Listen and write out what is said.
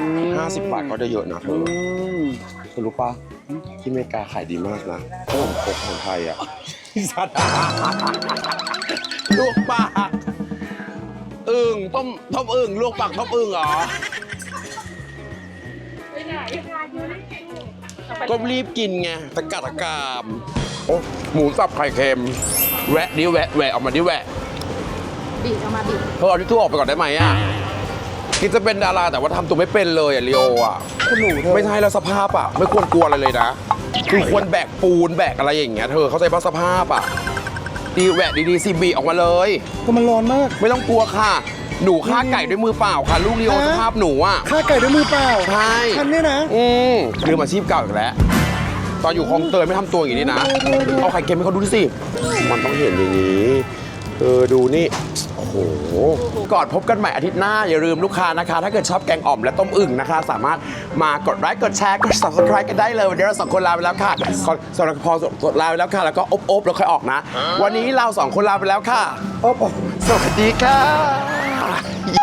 อืมห้าสิบบาทก็ได้เยอะนะเธอือมเธอรู้ปะที่อเมริกาขายดีมากนะขนมครกของไทยอะสัตว์ลวกปากอึ่งต้มต้มอึ่งลวกปากต้มอึ่งเหรอก็รีบกินไงตะกะตะกามโอ้หมูสับไข่เค็ม แวะดิแวะแวะออกมาดิแวะบีบเอามาบีบเธอเอาที่ทั่วออกไปก่อนได้ไหมอะ คิดจะเป็นดาราแต่ว่าทำตัวไม่เป็นเลยอะลีโออะคุณหนูเธอไม่ใช่แล้วสภาพอะไม่ควรกลัวอะไรเลยนะ คือควรแบกปูนแบกอะไรอย่างเงี้ยเธอเข้าใจป่ะสภาพอะดีแหวะดีๆซีบีออกมาเลย แต่มันร้อนมาก ไม่ต้องกลัวค่ะ หนูฆ่าไก่ด้วยมือเปล่าค่ะ ลูกลีโอฮะสภาพหนูอะฆ่าไก่ด้วยมือเปล่าใช่ฉันเนี่ยนะ อืมลืมอาชีพเก่าอีกแล้ว ตอนอยู่คลองเตยไม่ทำตัวอย่างนี้นี่นะเอาไข่เค็มให้เขาดูสิ มันต้องเห็นอย่างนี้ เออดูนี่ โอ้โห ก่อนพบกันใหม่อาทิตย์หน้า อย่าลืมลูกค้านะคะ ถ้าเกิดชอบแกงอ่อมและต้มอึ่งนะคะ สามารถมากดไลค์กดแชร์กด subscribe กันได้เลย วันนี้เราสองคนลาไปแล้วค่ะขอสำหรับพอลาไปแล้วค่ะ แล้วก็อบๆแล้วค่อยออกนะ วันนี้เราสองคนลาไปแล้วค่ะอบๆสวัสดีค่ะ